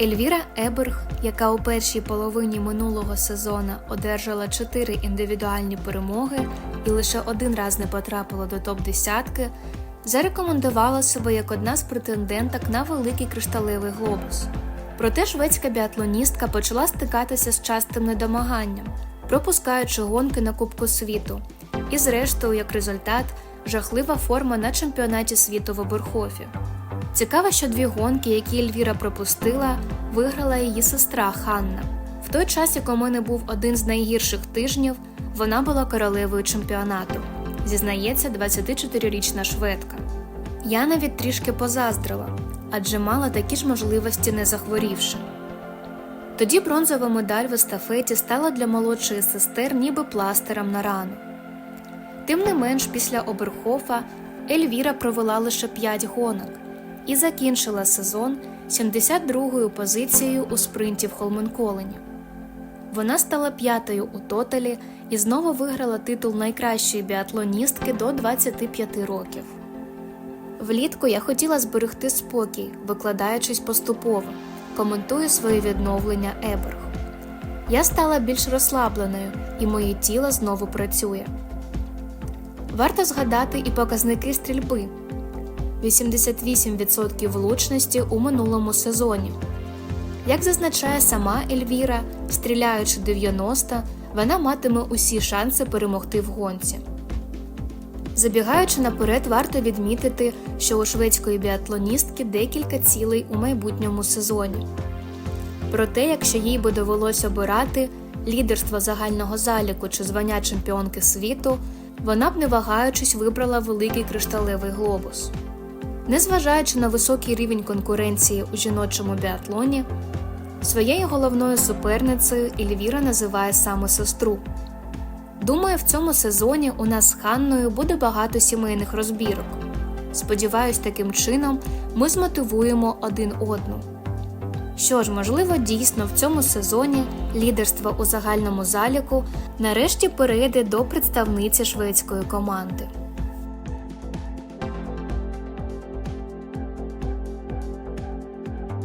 Ельвіра Еберг, яка у першій половині минулого сезону одержала 4 індивідуальні перемоги і лише один раз не потрапила до топ-10, зарекомендувала себе як одна з претенденток на великий кришталевий глобус. Проте шведська біатлоністка почала стикатися з частим недомаганням, пропускаючи гонки на Кубку світу, і, зрештою, як результат, жахлива форма на чемпіонаті світу в Оберхофі. Цікаво, що дві гонки, які Ельвіра пропустила, виграла її сестра Ханна. В той час, як у мене був один з найгірших тижнів, вона була королевою чемпіонату, зізнається 24-річна шведка. Я навіть трішки позаздрила, адже мала такі ж можливості не захворівши. Тоді бронзова медаль в естафеті стала для молодшої сестер ніби пластером на рану. Тим не менш, після Оберхофа Ельвіра провела лише 5 гонок і закінчила сезон 72-ю позицією у спринті в Холменколені. Вона стала п'ятою у тоталі і знову виграла титул найкращої біатлоністки до 25 років. Влітку я хотіла зберегти спокій, викладаючись поступово, коментую своє відновлення Еберг. Я стала більш розслабленою, і моє тіло знову працює. Варто згадати і показники стрільби 88% влучності у минулому сезоні. Як зазначає сама Ельвіра, стріляючи 90, вона матиме усі шанси перемогти в гонці. Забігаючи наперед, варто відмітити, що у шведської біатлоністки декілька цілей у майбутньому сезоні. Проте, якщо їй би довелося обирати лідерство загального заліку чи звання чемпіонки світу, вона б не вагаючись вибрала великий кришталевий глобус. Незважаючи на високий рівень конкуренції у жіночому біатлоні, своєю головною суперницею Ельвіра називає саме сестру. Думаю, в цьому сезоні у нас з Ханною буде багато сімейних розбірок. Сподіваюсь, таким чином ми змотивуємо один одну. Що ж, можливо, дійсно в цьому сезоні лідерство у загальному заліку нарешті перейде до представниці шведської команди.